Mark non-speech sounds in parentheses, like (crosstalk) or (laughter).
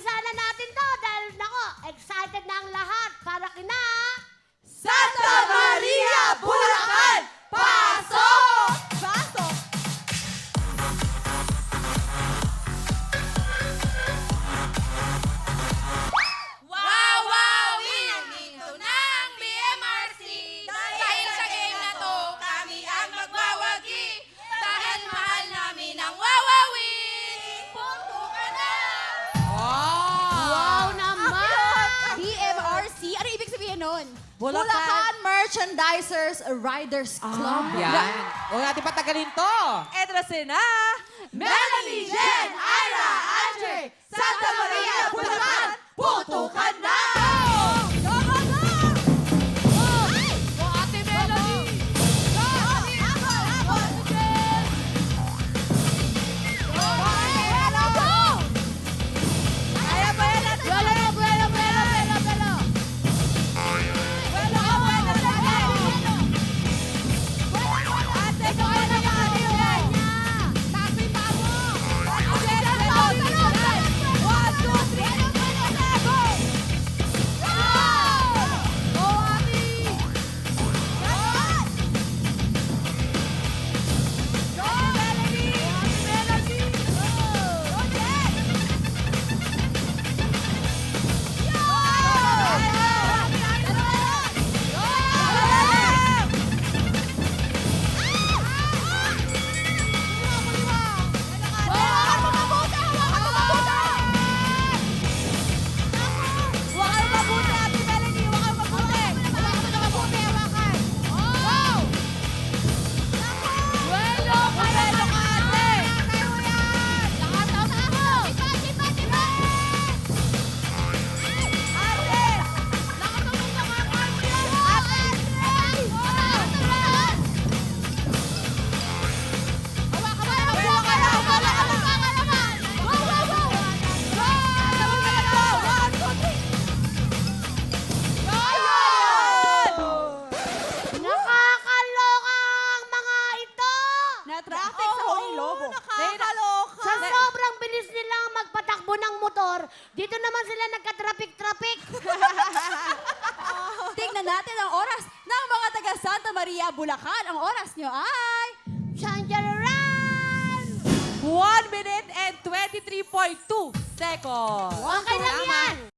umpisahan na natin to dahil nako, excited na ang lahat para kina... Santa nun? Bulacan. Merchandisers Riders Club. Yan. Huwag natin patagalin to. Eto na sila. Melanie, Jen, Ira, Andre, Santa Maria, Bulacan, Holy Lobo. Nakakaloka. Sa sobrang bilis nilang magpatakbo ng motor, dito naman sila nagka-traffic-traffic. (laughs) Tingnan natin ang oras ng mga taga Santa Maria, Bulacan. Ang oras nyo ay... Chanjaran! 1 minute and 23.2 seconds. Okay lang yan!